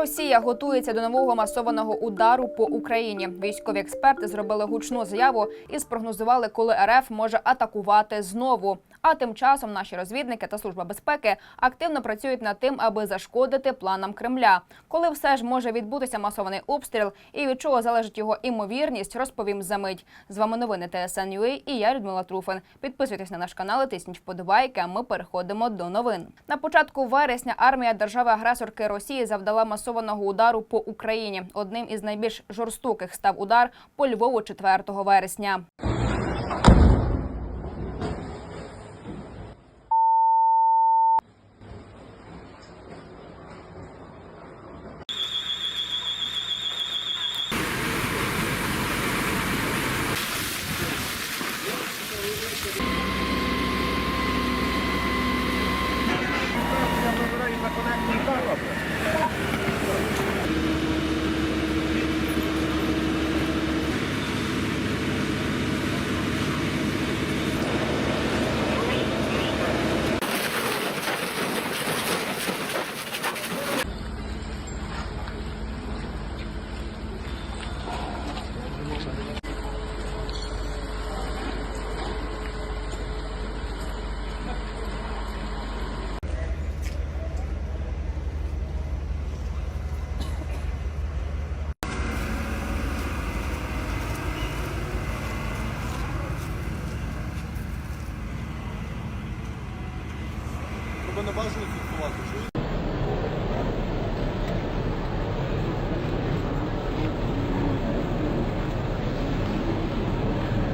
Росія готується до нового масованого удару по Україні. Військові експерти зробили гучну заяву і спрогнозували, коли РФ може атакувати знову. А тим часом наші розвідники та служба безпеки активно працюють над тим, аби зашкодити планам Кремля. Коли все ж може відбутися масований обстріл і від чого залежить його імовірність, розповім за мить. З вами новини ТСН.UA і я Людмила Труфин. Підписуйтесь на наш канал, і тисніть вподобайки. А ми переходимо до новин. На початку вересня армія держави-агресорки Росії завдала масованого удару по Україні. Одним із найбільш жорстоких став удар по Львову 4 вересня.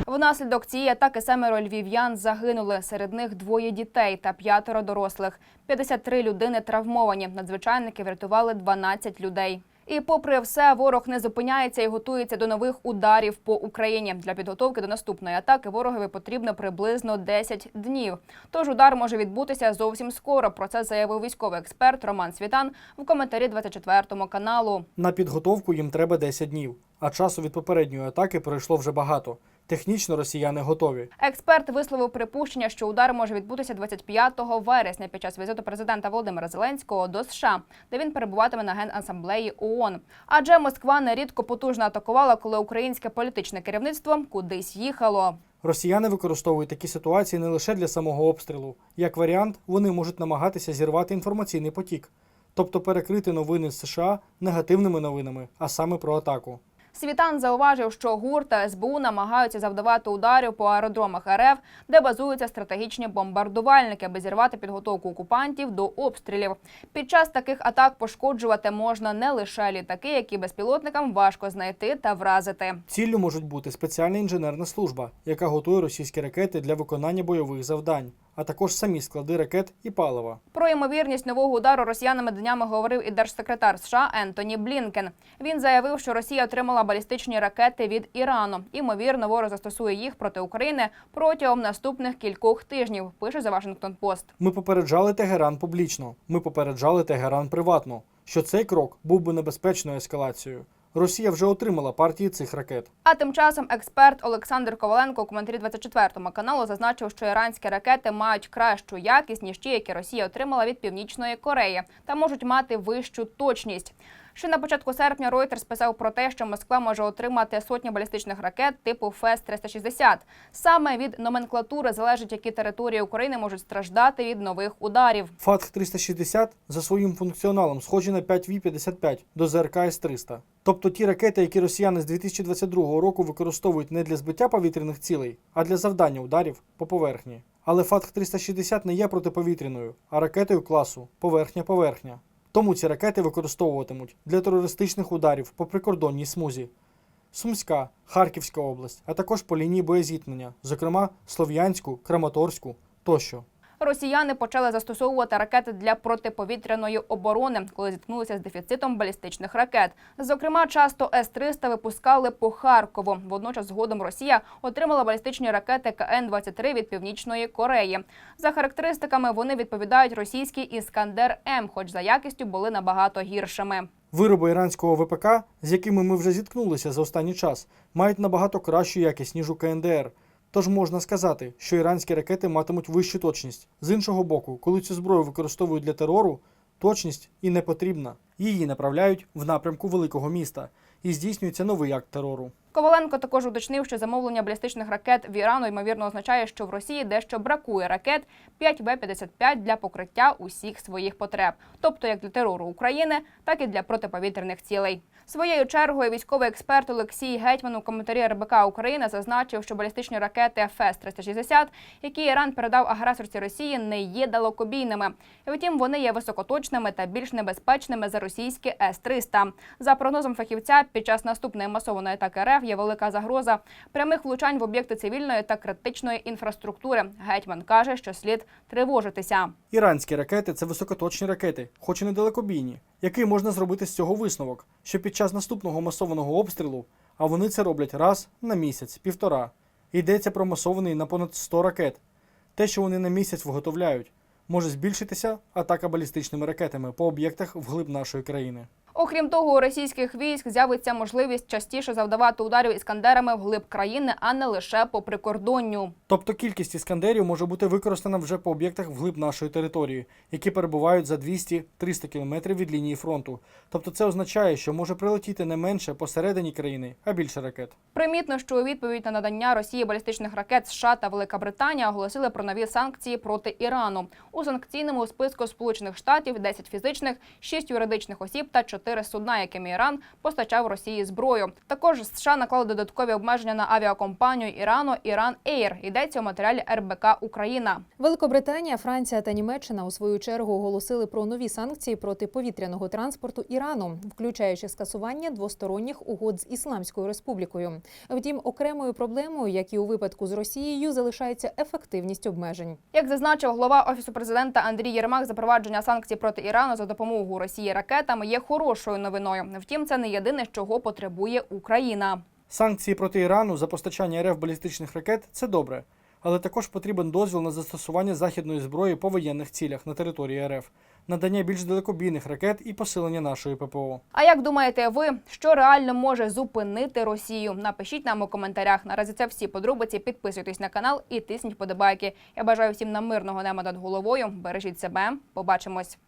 Внаслідок цієї атаки семеро львів'ян загинули. Серед них двоє дітей та п'ятеро дорослих. 53 людини травмовані. Надзвичайники врятували 12 людей. І попри все, ворог не зупиняється і готується до нових ударів по Україні. Для підготовки до наступної атаки ворогові потрібно приблизно 10 днів. Тож удар може відбутися зовсім скоро. Про це заявив військовий експерт Роман Світан в коментарі 24 каналу. На підготовку їм треба 10 днів, а часу від попередньої атаки пройшло вже багато. Технічно росіяни готові. Експерт висловив припущення, що удар може відбутися 25 вересня під час візиту президента Володимира Зеленського до США, де він перебуватиме на генасамблеї ООН. Адже Москва нерідко потужно атакувала, коли українське політичне керівництво кудись їхало. Росіяни використовують такі ситуації не лише для самого обстрілу. Як варіант, вони можуть намагатися зірвати інформаційний потік, тобто перекрити новини з США негативними новинами, а саме про атаку. Світан зауважив, що ГУР та СБУ намагаються завдавати ударів по аеродромах РФ, де базуються стратегічні бомбардувальники, аби зірвати підготовку окупантів до обстрілів. Під час таких атак пошкоджувати можна не лише літаки, які безпілотникам важко знайти та вразити. Ціллю можуть бути спеціальна інженерна служба, яка готує російські ракети для виконання бойових завдань, а також самі склади ракет і палива. Про ймовірність нового удару росіянами днями говорив і держсекретар США Ентоні Блінкен. Він заявив, що Росія отримала балістичні ракети від Ірану. Імовірно, ворог застосує їх проти України протягом наступних кількох тижнів. Пише за Вашингтон Пост. Ми попереджали Тегеран публічно. Ми попереджали Тегеран приватно, що цей крок був би небезпечною ескалацією. Росія вже отримала партії цих ракет. А тим часом експерт Олександр Коваленко у коментарі 24 каналу зазначив, що іранські ракети мають кращу якість ніж ті, які Росія отримала від Північної Кореї, та можуть мати вищу точність. Ще на початку серпня Reuters писав про те, що Москва може отримати сотні балістичних ракет типу ФЕС-360. Саме від номенклатури залежить, які території України можуть страждати від нових ударів. Фатх 360 за своїм функціоналом схожі на 5В-55 до ЗРК С-300. Тобто ті ракети, які росіяни з 2022 року використовують не для збиття повітряних цілей, а для завдання ударів по поверхні. Але Фатх 360 не є протиповітряною, а ракетою класу поверхня-поверхня. Тому ці ракети використовуватимуть для терористичних ударів по прикордонній смузі. Сумська, Харківська область, а також по лінії боєзіткнення, зокрема Слов'янську, Краматорську тощо. Росіяни почали застосовувати ракети для протиповітряної оборони, коли зіткнулися з дефіцитом балістичних ракет. Зокрема, часто С-300 випускали по Харкову. Водночас, згодом Росія отримала балістичні ракети КН-23 від Північної Кореї. За характеристиками вони відповідають російській Іскандер М, хоч за якістю були набагато гіршими. Вироби іранського ВПК, з якими ми вже зіткнулися за останній час, мають набагато кращу якість, ніж у КНДР. Тож можна сказати, що іранські ракети матимуть вищу точність. З іншого боку, коли цю зброю використовують для терору, точність і не потрібна. Її направляють в напрямку великого міста і здійснюється новий акт терору. Коваленко також уточнив, що замовлення балістичних ракет в Ірану ймовірно означає, що в Росії дещо бракує ракет 5В-55 для покриття усіх своїх потреб, тобто як для терору України, так і для протиповітряних цілей. Своєю чергою військовий експерт Олексій Гетьман у коментарі РБК України зазначив, що балістичні ракети ФЕС-360, які Іран передав агресорці Росії, не є далекобійними. Втім, вони є високоточними та більш небезпечними за російські С-300. За прогнозом фахівця, під час наступної масованої атаки РФ є велика загроза прямих влучань в об'єкти цивільної та критичної інфраструктури. Гетьман каже, що слід тривожитися. Іранські ракети це високоточні ракети, хоч і недалекобійні. Який можна зробити з цього висновок, що під час наступного масованого обстрілу, а вони це роблять раз на місяць, півтора, йдеться про масований на понад 100 ракет. Те, що вони на місяць виготовляють, може збільшитися атака балістичними ракетами по об'єктах вглиб нашої країни. Окрім того, у російських військ з'явиться можливість частіше завдавати ударів іскандерами вглиб країни, а не лише по прикордонню. Тобто кількість іскандерів може бути використана вже по об'єктах вглиб нашої території, які перебувають за 200-300 кілометрів від лінії фронту. Тобто це означає, що може прилетіти не менше посередині країни, а більше ракет. Примітно, що у відповідь на надання Росії балістичних ракет США та Велика Британія оголосили про нові санкції проти Ірану. У санкційному списку Сполучених Штатів 10 фізичних, 6 юридичних осіб та 4 судна, якими Іран постачав Росії зброю. Також США наклали додаткові обмеження на авіакомпанію Ірану Іран Ейр. Йдеться у матеріалі РБК Україна. Великобританія, Франція та Німеччина у свою чергу оголосили про нові санкції проти повітряного транспорту Ірану, включаючи скасування двосторонніх угод з Ісламською республікою. Втім, окремою проблемою, як і у випадку з Росією, залишається ефективність обмежень. Як зазначив глава офісу президента Андрій Єрмак, запровадження санкцій проти Ірану за допомогою Росії ракетами є хорошою новиною. Втім, це не єдине, чого потребує Україна. Санкції проти Ірану за постачання РФ балістичних ракет це добре, але також потрібен дозвіл на застосування західної зброї по воєнних цілях на території РФ, надання більш далекобійних ракет і посилення нашої ППО. А як думаєте ви, що реально може зупинити Росію? Напишіть нам у коментарях. Наразі це всі подробиці. Підписуйтесь на канал і тисніть подобайки. Я бажаю всім нам мирного неба над головою. Бережіть себе. Побачимось.